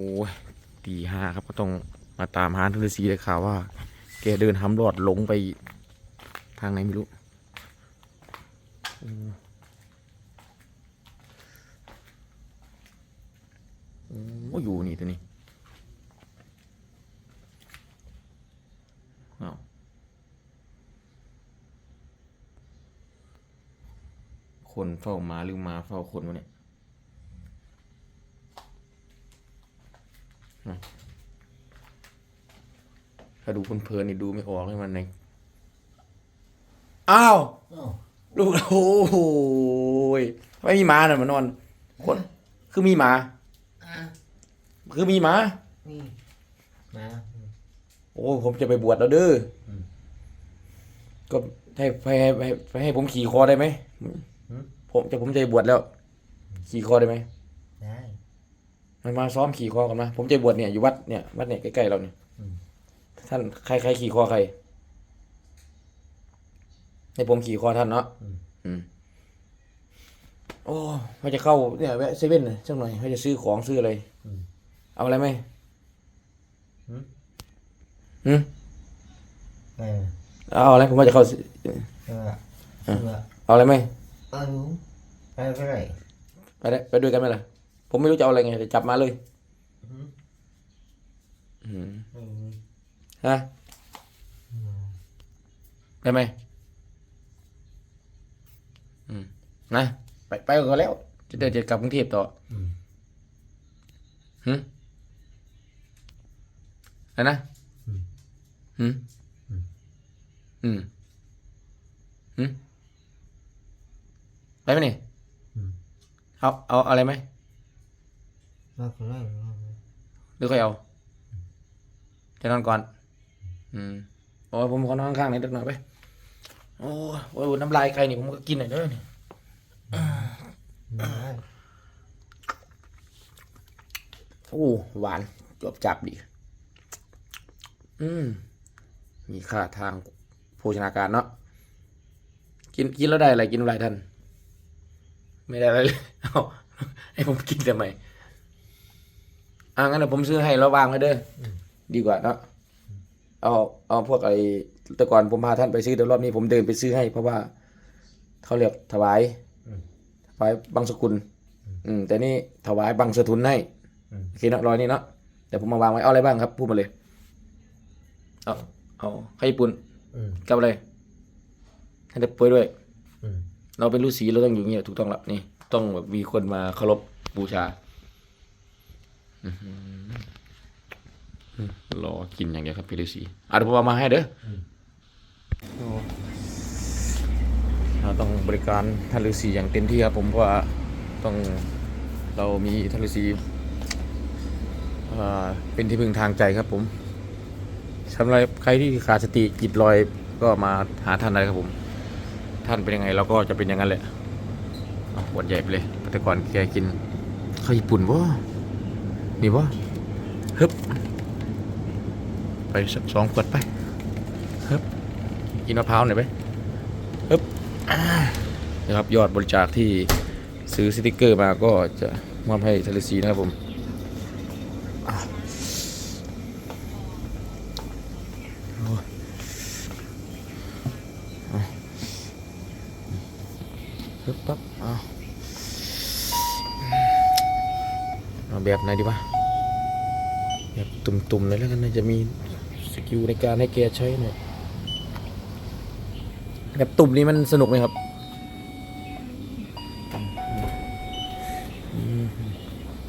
โอ้ยตีห้าครับก็ต้องมาตามหาทุนฤาษีเลยข่าวว่า แกเดินทำรอดหลงไปทางไหนไม่รู้โอ้โอ้อยู่นี่ตัวนี้อ้าคนเฝ้าหมาหรือหมาเฝ้าคนวะเนี่ย ถ้าดูเพลินๆนี่ดูไม่ออกเลยมันในอ้าวอ้าวลูกโอ้โหยไม่มีหมาน่ะมานอน คน คือมีหมาอะคือมีหมานี่มาโอ้ผมจะไปบวชแล้วเด้ออมก็ให้ให้ให้ให้ให้ให้ผมขี่คอได้ไหมหืมผมจะผมจะไปบวชแล้ว ขี่คอได้ไหมได้มันมาซ้อมขี่คอกันมาผมจะบวชเนี่ยอยู่วัดเนี่ยวัดเนี่ยใกล้ๆเราเนี่ยอืม ท่านใครใครขี่คอใครให้ผมขี่คอท่านเนาะอืมอืมโอ้ว่าจะเข้าเนี่ยแวะเซเว่นหน่อยสักหน่อยว่าจะซื้อของซื้ออะไรอืมเอาอะไรไหมหืมหืมเออเอาอะไรผมว่าจะเข้าเออเออเอาอะไรไหมเอาหนูไปไปไหนไปได้ไปด้วยกันไหมล่ะ ผมไม่รู้จะเอาอะไรไงแต่จับมาเลยหืมอืมไม่มี ฮะได้ไหมอืมนะไปไปก่อนแล้ว จะเดินจะกลับกรุงเทพต่ออืมหืมอะไรนะอืมหืมอืมอืมหืมไปไหมนี่อืมเอาเอาอะไรไหมมาคนแรกมาหรือค่อยเอาจะนอนก่อน อืมโอ้ยผมขอนอนข้างๆหน่อยสักหน่อยไปโอ้ยโอ้ยน้ำลายใครนี่ผมก็กินหน่อยเด้อนี่ได้โอ้หวานจบจับดี อืม มีค่าทางโภชนาการเนาะ กินกินแล้วได้อะไรกินอะไรท่าน ไม่ได้อะไรเลยเอาให้ผมกินทำไมอะงั้นเดี๋ยวผมซื้อให้แล้ววางไว้เด้ออดีกว่าเนาะ เอาเอาพวกไอ้แต่ก่อนผมพาท่านไปซื้อแต่รอบนี้ผมเดินไปซื้อให้ เพราะว่าเขาเรียกถวายถวายบังสกุล อืมแต่นี่ถวายบังสทุนให้โอเคเนะรอยนี้เนาะเดี๋ยวผมมาวางไว้เอาอะไรบ้างครับ พูดมาเลย เอาเอาไข่ญี่ปุ่นกับอะไรให้เด็กป่วยด้วยเราเป็นฤาษีเราต้องอยู่เงี้ยถูกต้องละนี่ ต้องแบบมีคนมาเคารพบูชา อื รอกินอย่างเดียวครับพี่ฤาษีอะเดี๋ยวผมเอามาให้เด้อเราต้องบริการท่านฤาษีอย่างเต็มที่ครับผมเพราะว่าต้องเรามีท่านฤาษีเอ่อเป็นที่พึ่งทางใจครับผมสำหรับใครที่ขาดสติจิตลอยก็มาหาท่านได้ครับผม ท่านเป็นยังไงเราก็จะเป็นอย่างนั้นแหละเอาขวดใหญ่ไปเลยแต่ก่อนแกกินข้าวญี่ปุ่นวะนี่วะ ไปสักสองขวดไปฮึบกินมะพร้าวหน่อยไปฮึบอ่านะครับยอดบริจาคที่ซื้อสติกเกอร์มาก็จะมอบให้ทะเลซีนะครับผมอะโอ้ยปึ๊บปั๊บเอาเอาแบบไหนดีวะแบบ ตุ่มๆเลยแล้วกันน่าจะมีสกิลในการให้แกใช้หน่อยแบบตุ่มนี้มันสนุกไหมครับอืม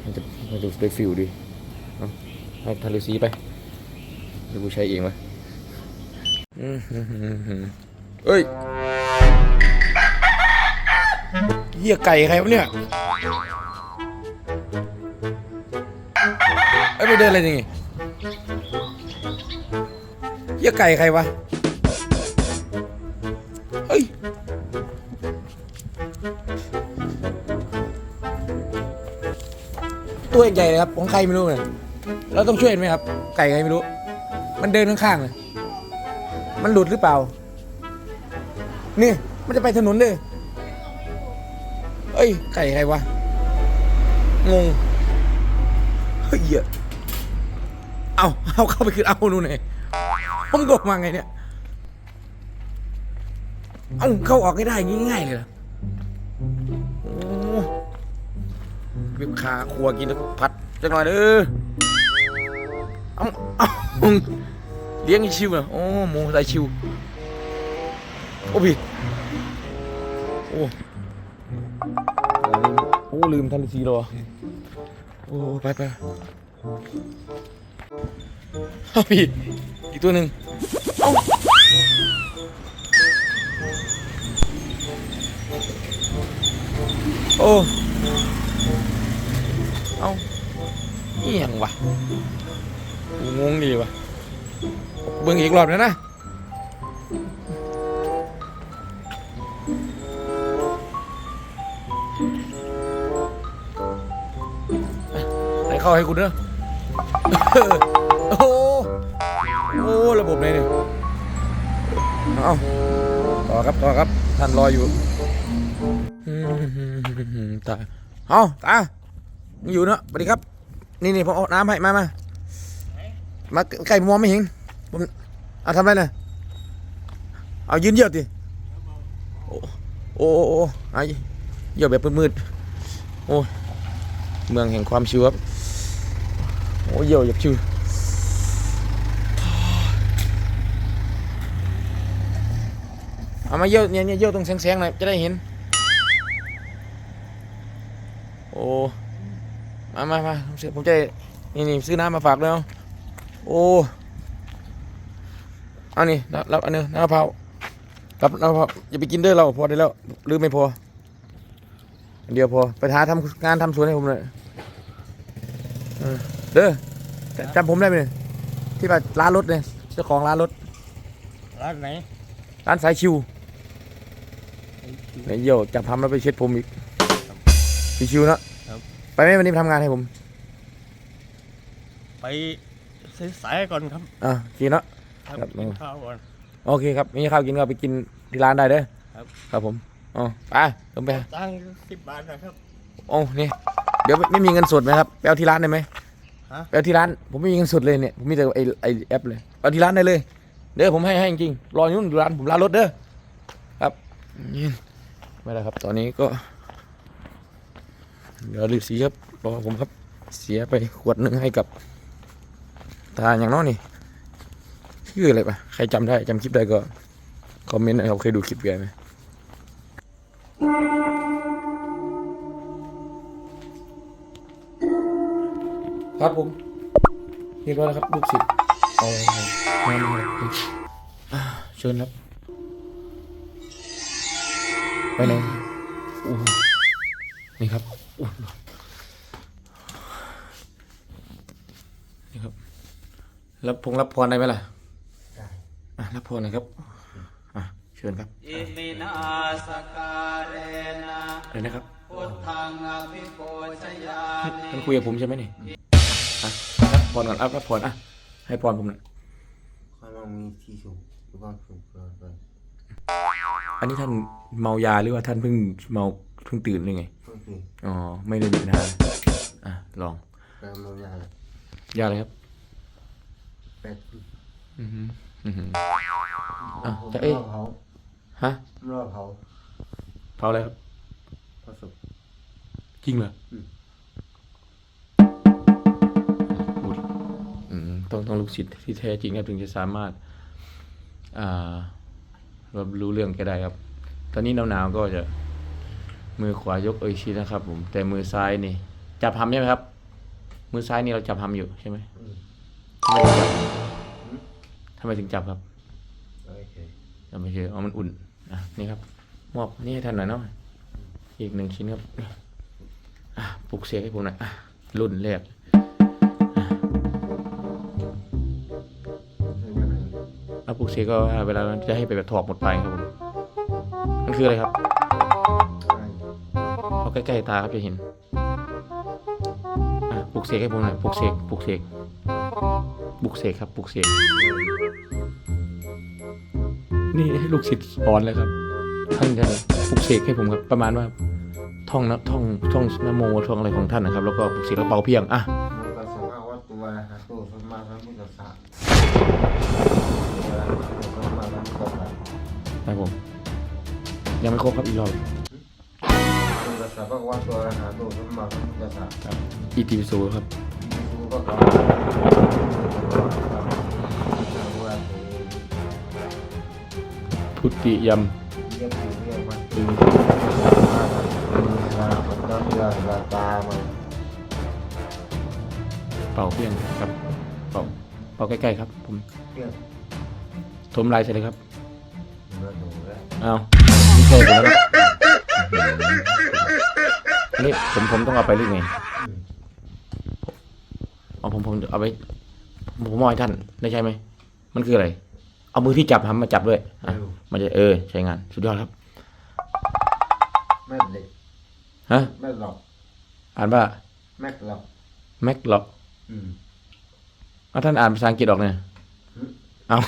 มันจะมันจะได้ฟิลดีเอาเอาทะเลสีไปเดี๋ยวกูใช้เองวะอืมอืมอืมเอ้ยเหี้ยไก่ใครวะเนี่ยไอ้ไปเดินอะไรนี่เหี้ยไก่ใครวะ เฮ้ย ตัวใหญ่เลยครับของใครไม่รู้เนี่ยเราต้องช่วยไหมครับ ไก่ใครไม่รู้ มันเดินข้างๆเลยมันหลุดหรือเปล่า นี่ มันจะไปถนนเลยเอ้ย ไก่ใครวะ งง เฮ้ยเหี้ยเอาเอาเข้าไปคือเอานู่นไง ผมกดมาไงเนี่ย เอาเข้าออกให้ได้ง่ายๆเลยเหรอวิบขาครัวกินแล้วก็ผัดจังหน่อยเด้อเอาเอาเลี้ยงอีชิวเหรอโอ้หมูใส่ชิว โอ้พี่โอ้โอ้ลืมท่านฤาษีรอโอ้ ไปไปเอาพี่ อีกตัวหนึ่งเอาโอ้เอาเอียงวะกูงงดีวะเบิ่งอีกรอบนะนะไหนเข้าให้คุณเด้อโเอาต่อครับต่อครับ ท่านรออยู่อืมตาเอาตายังอยู่เนอะสวัสดีครับ นี่นี่ผมเอาน้ำให้มามามาใกล้มองไม่เห็นผมเอาทำอะไรน่ะเอายืนเยี่ยวดิโอ้โอ้โอ้โอ้ไอ้เยี่ยวแบบมืดๆโอ้เมืองแห่งความชิวครับโอ้เยี่ยวอยากชิว เอามาเยี่ยวเนี่ยเนี่ยเยี่ยวตรงแสงๆหน่อยจะได้เห็น โอ้มามามาผมจะนี่นี่ซื้อน้ำมาฝากแล้วโอ้เอานี่รับรับอันนึงน้ำมะพร้าวรับน้ำมะพร้าวอย่าไปกินเด้อเราพอได้แล้วหรือไม่พออันเดียวพอไปหาทำงานทำสวนให้ผมหน่อยเออเด้อจจำผมได้ไหมเนี่ยที่ว่าร้านรถเนี่ยเจ้าของร้านรถร้านไหนร้านสายชิว ไหนเยี่ยวจับทำแล้วไปเช็ดผมอีกพี่ชิวนะครับ ไปไหมวันนี้ไปทำงานให้ผมไปซื้อสายก่อนครับอะกินเนาะครับครับ กินข้าวก่อน โอเคครับมีข้าวกินก็ไปกินที่ร้านได้เด้อครับ ครับผมอ๋อไปลงไปตั้งสิบบาทนะครับ โอ้นี่เดี๋ยวไม่มีเงินสดไหมครับไปเอาที่ร้านได้ไหมฮะ ไปเอาที่ร้านผมไม่มีเงินสดเลยเนี่ยผมมีแต่ไอไอแอปเลยเอาที่ร้านได้เลย เด้อผมให้ให้จริงๆรออยู่นู่นร้านผมร้านรถเด้อครับนี่ ไม่ได้ครับ ตอนนี้ก็ เดี๋ยวฤาษีครับรอผมครับ เสียไปขวดหนึ่งให้กับตาอย่างน้อยนี่ชื่ออะไรปะใครจำได้จำคลิปได้ก็คอมเมนต์นะครับเคยดูคลิปแกไหมครับผมเรียบร้อยแล้วครับลูกศิษย์เอาน้ำมาอ่าเชิญครับ ไปไหนอู้หูนี่ครับอู้หูนี่ครับ รับพงรับพรได้ไหมล่ะได้อะรับพรหนะครับอะเชิญครับอิมินาสการเรนะอะไรนะครับพุทธังอภิโปชยามิท่านคุยกับผมใช่ไหมนี่อะรับพรก่อนรับรับพรอะให้พรผมหน่อยข้างนอกมีที่สูงหรือว่าสูงเกินไป อันนี้ท่านเมายาหรือว่าท่านเพิ่งเมาเพิ่งตื่นหรือไงเพิ่งตื่นอ๋อ ไม่ได้มีปัญหาอะ ลองแปลมายาเลยยาอะไรครับแปดสิบอือหืออือหืออะผมจะเอ๊ะรอเผาฮะรอเผาเผาอะไรครับผสมจริงเหรออืมพูดอืมต้องต้องลูกศิษย์ที่แท้จริงครับถึงจะสามารถ อ่า รับรู้เรื่องแกได้ครับ ตอนนี้หนาวๆก็จะมือขวายกเอยชินะครับ ผม แต่มือซ้ายนี่ จับหำใช่ไหมครับ มือซ้ายนี่เราจับหำอยู่ใช่ไหมอืมทำไมถึงจับทำไมถึงจับครับโอเคเราไม่เชื่อเอามันอุ่นอะนี่ครับมอบนี่ให้ท่านหน่อยเนาะอีกหนึ่งชิ้นครับอะปลุกเสกให้ผมหน่อยอะรุ่นแรก เอาปลุกเสกก็เวลาจะให้ไปแบบถอกหมดไปครับผมมันคืออะไรครับเอาใกล้ๆตาครับจะเห็นอะปลุกเสกให้ผมหน่อยปลุกเสกปลุกเสกปลุกเสกครับปลุกเสกนี่ให้ลูกศิษย์สอนเลยครับท่านจะปลุกเสกให้ผมครับประมาณว่าท่องนะท่องท่องนโมท่องอะไรของท่านนะครับ แล้วก็ปลุกเสกแล้วเป่าเพียงอะ ยังไม่ครบครับอีกรอบพุทธัสสะพระวะตัวอะระหะโตสัมมาสัมพุทธัสสะครับอีทีวิโซครับสุภะคะวะโตพุทธิยมเรียกอยู่เรียกมันตึงมาปัตตานิยาลาตามันเป่าเพียงครับ เป่าเป่าใกล้ๆครับ ผมเรียกทมลายใส่เลยครับเมื่อหนูแล้ว เอา ไม่ใช่ผมแล้วนี่ผมผมต้องเอาไปหรือไงเอาผมผมเอาไป ผมมองให้ท่านได้ใช่ไหม มันคืออะไร เอามือที่จับทำมาจับด้วยอะมันจะเออใช้งาน สุดยอดครับ แม่เด็กฮะ แม่หลอกอ่านว่าแม่หลอกแม็กล็อกอืม เอาท่านอ่านภาษาอังกฤษออกเนี่ยอืมเอา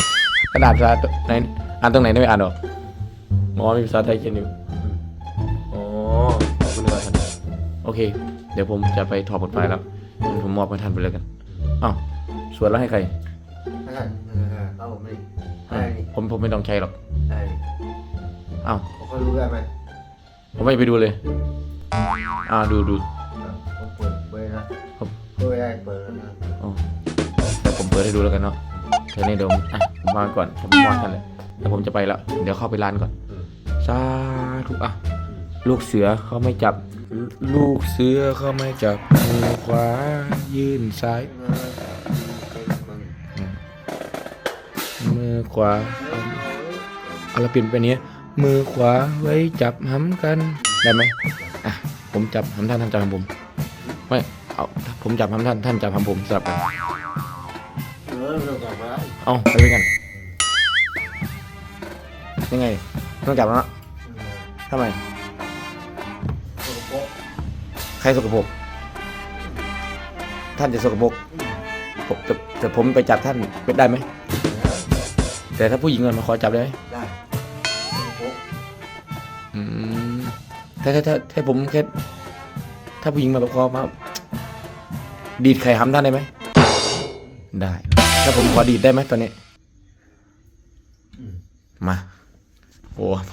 ท่านอ่านภาษาไหนอ่านตรงไหนไม่อ่านออก หมอมีภาษาไทยเขียนอยู่อืมอ๋อขอบคุณมากท่านโอเค เดี๋ยวผมจะไปถอดบทไฟล์แล้วงั้นผมมอบให้ท่านไปเลยกันอ้าวสวดแล้วให้ใครไม่ใช่เออเอาผมนี่ให้นี่ผมผมไม่ต้องใช้หรอกให้นี่อ้าวเขาค่อยรู้ได้ไหมผมไม่ไปดูเลย อ่าดูดูอะผมเปิดเบอร์นะครับเปิดได้เปิดแล้วนะอ๋อแต่ผมเปิดให้ดูแล้วกันเนาะเธอในเดี๋ยวผมอะผมมาก่อนผมมอบท่านเลยแล้วผมจะไปแล้ว เดี๋ยวเข้าไปร้านก่อนอืม สาธุอะ ลูกเสือเขาไม่จับ ลูกเสือเขาไม่จับมือขวายื่นซ้าย มือขวาเอาเอาเราเปลี่ยนไปเนี้ยมือขวาไว้จับหำกัน ได้ไหมอะ ผมจับหำท่านท่านจับหำผม ไม่ เอาผมจับหำท่านท่านจับหำผมสลับกันเออเรากลับมาเอาไปด้วยกันยังไง ต้องจับแล้วนะทำไมโอ้โหใครสกปรกท่านจะสกปรกผมแต่แต่ผมไปจับท่านเป็นได้ไหม แต่ถ้าผู้หญิงมาขอจับได้ไหมได้โอ้โหอืมถ้าถ้าถ้าถ้าผมแค่ถ้าผู้หญิงมาขอมา ดีดไข่หำท่านได้ไหม ได้ ถ้าผมขอดีดได้ไหมตอนนี้อืมมา โอ้ผ